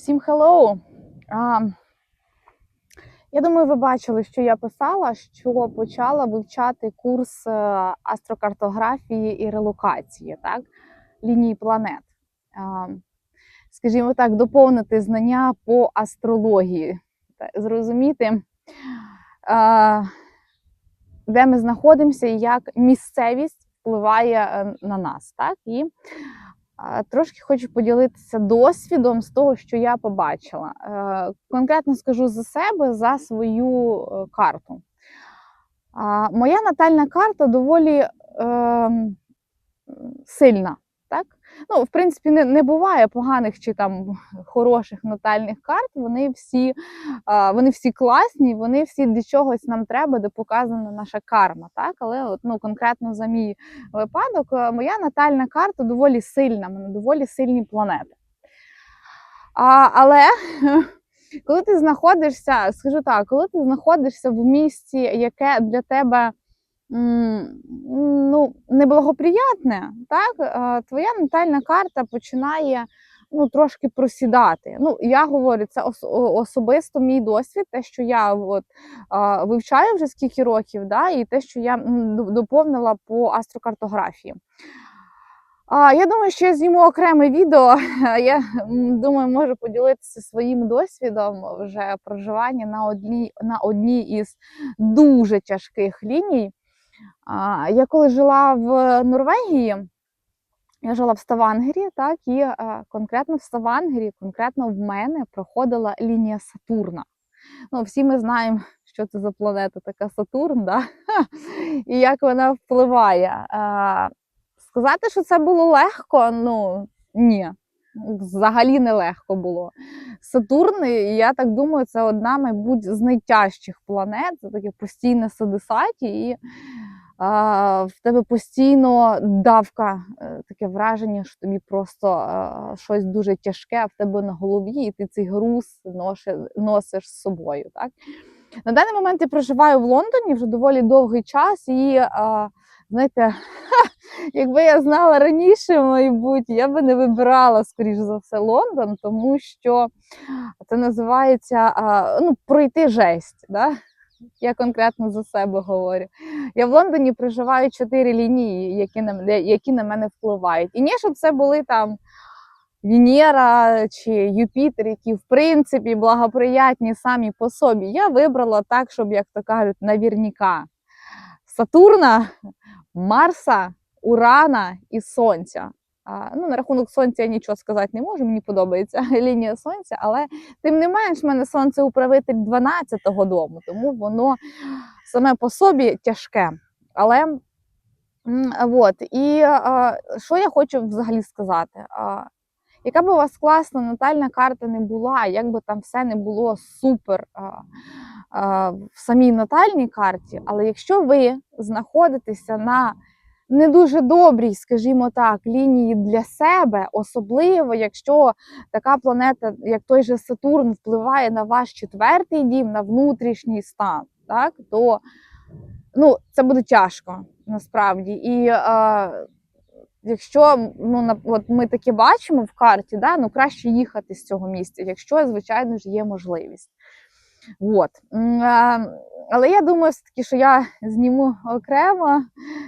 Всім! А, я думаю, ви бачили, що я писала, що почала вивчати курс е, астрокартографії і релокації, так? лінії планет. А, скажімо так, доповнити знання по астрології, зрозуміти, а, де ми знаходимося і як місцевість впливає е, на нас. Так? І Трошки хочу поділитися досвідом з того, що я побачила. Е, Конкретно скажу за себе, за свою е, карту. Моя натальна карта доволі е, сильна. Ну, в принципі, не, не буває поганих чи там хороших натальних карт. Вони всі, вони всі класні, вони всі для чогось нам треба, де показана наша карма. Так? Але от, ну, конкретно за мій випадок, е, моя натальна карта доволі сильна, мене доволі сильні планети. А, але коли ти знаходишся, скажу так, коли ти знаходишся в місці, яке для тебе ну, неблагоприятне, так, твоя натальна карта починає ну, трошки просідати. Ну, я говорю, це ос- особисто мій досвід, те, що я от, вивчаю вже скільки років, да, і те, що я доповнила по астрокартографії. Я думаю, що я зніму окреме відео. Я думаю, можу поділитися своїм досвідом вже проживання на одній, на одній із дуже тяжких ліній. Я коли жила в Норвегії, я жила в Ставангері, так, і е, конкретно в Ставангері, конкретно в мене проходила лінія Сатурна. Ну, всі ми знаємо, що це за планета така Сатурн, да? і як вона впливає. Е, сказати, що це було легко, ну ні. Взагалі не легко було. Сатурн, я так думаю, це одна, мабуть, з найтяжчих планет. Це таке постійне садисаті, і в тебе постійно давка, е, таке враження, що тобі просто щось дуже тяжке в тебе на голові, і ти цей груз носиш з собою. Так? На даний момент я проживаю в Лондоні вже доволі довгий час, і знаєте, якби я знала раніше, мабуть, я би не вибирала, скоріш за все, Лондон, тому що це називається ну, пройти жесть. Да? Я конкретно за себе говорю. Я в Лондоні проживаю чотири лінії, які на, які на мене впливають. І ні, щоб це були там Венера чи Юпітер, які в принципі благоприятні самі по собі. Я вибрала так, щоб, як то кажуть, навірніка. Сатурна, Марса, Урана і Сонця. Ну, на рахунок сонця я нічого сказати не можу, мені подобається лінія сонця, але тим не менш, в мене сонце управитель 12-го дому, тому воно саме по собі тяжке. Але от, і а, що я хочу взагалі сказати? А, яка б у вас класна натальна карта не була, як би там все не було супер а, а, в самій натальній карті, але якщо ви знаходитеся на не дуже добрій, скажімо так, лінії для себе, особливо якщо така планета, як той же Сатурн, впливає на ваш четвертий дім, на внутрішній стан, так, то ну, це буде тяжко насправді. І е, якщо ну, от ми таке бачимо в карті, да, ну краще їхати з цього місця, якщо, звичайно ж, є можливість. От. Але я думаю, все-таки, що я зніму окремо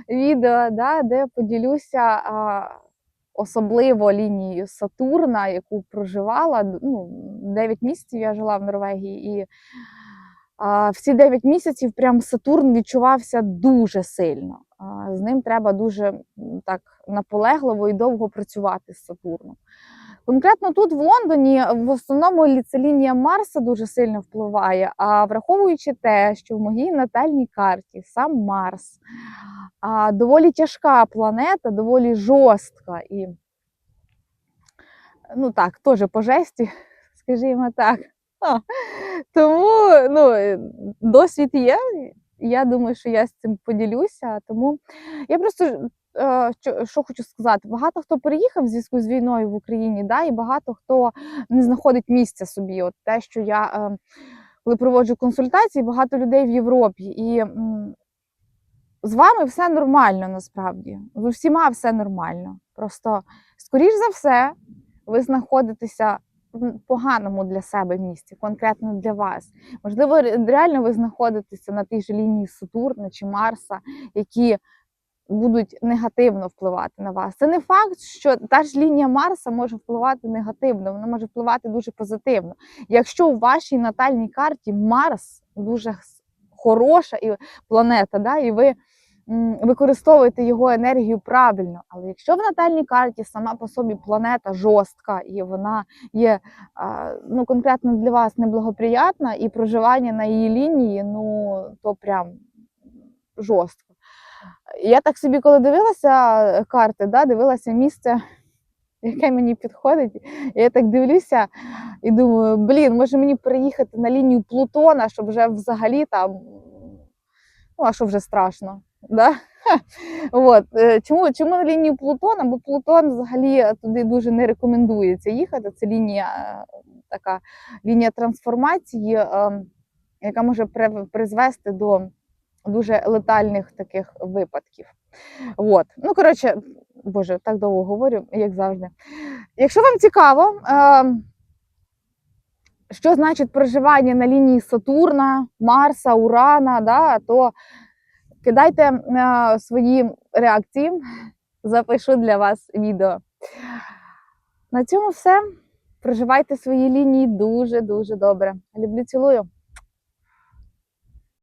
відео, да, де поділюся особливо лінією Сатурна, яку проживала. Ну, 9 місяців я жила в Норвегії, і всі 9 місяців прям Сатурн відчувався дуже сильно. З ним треба дуже так наполегливо і довго працювати з Сатурном. Конкретно тут в Лондоні в основному лі- це лінія Марса дуже сильно впливає. А враховуючи те, що в моїй натальній карті сам Марс а, доволі тяжка планета, доволі жорстка і ну так, теж по жесті, скажімо так. А, Тому ну, досвід є. Я думаю, що я з цим поділюся. Тому я просто що, що хочу сказати: багато хто переїхав в зв'язку з війною в Україні, да, і багато хто не знаходить місця собі. От те, що я е, коли проводжу консультації, багато людей в Європі. І з вами все нормально насправді. З усіма все нормально. Просто, скоріш за все, ви знаходитеся в поганому для себе місці, конкретно для вас. Можливо, реально ви знаходитеся на тій же лінії Сатурна чи Марса, які будуть негативно впливати на вас. Це не факт, що та ж лінія Марса може впливати негативно, вона може впливати дуже позитивно. Якщо у вашій натальній карті Марс дуже хороша і планета, да, і ви використовуєте його енергію правильно. Але якщо в натальній карті сама по собі планета жорстка і вона є ну, конкретно для вас неблагоприятна, і проживання на її лінії, ну то прям жорстко. Я так собі, коли дивилася карти, да, дивилася місце, яке мені підходить. Я так дивлюся і думаю, блін, може мені переїхати на лінію Плутона, щоб вже взагалі там. Ну, а що вже страшно? Да? От. е, Чому, чому на лінію Плутона? Бо Плутон взагалі туди дуже не рекомендується їхати. Це лінія е, така лінія трансформації, е, яка може призвести до дуже летальних таких випадків. От. Ну, коротше, боже, так довго говорю, як завжди. Якщо вам цікаво, е, що значить проживання на лінії Сатурна, Марса, Урана, да, то кидайте е, свої реакції, запишу для вас відео. На цьому все. Проживайте свої лінії дуже-дуже добре. Люблю, цілую.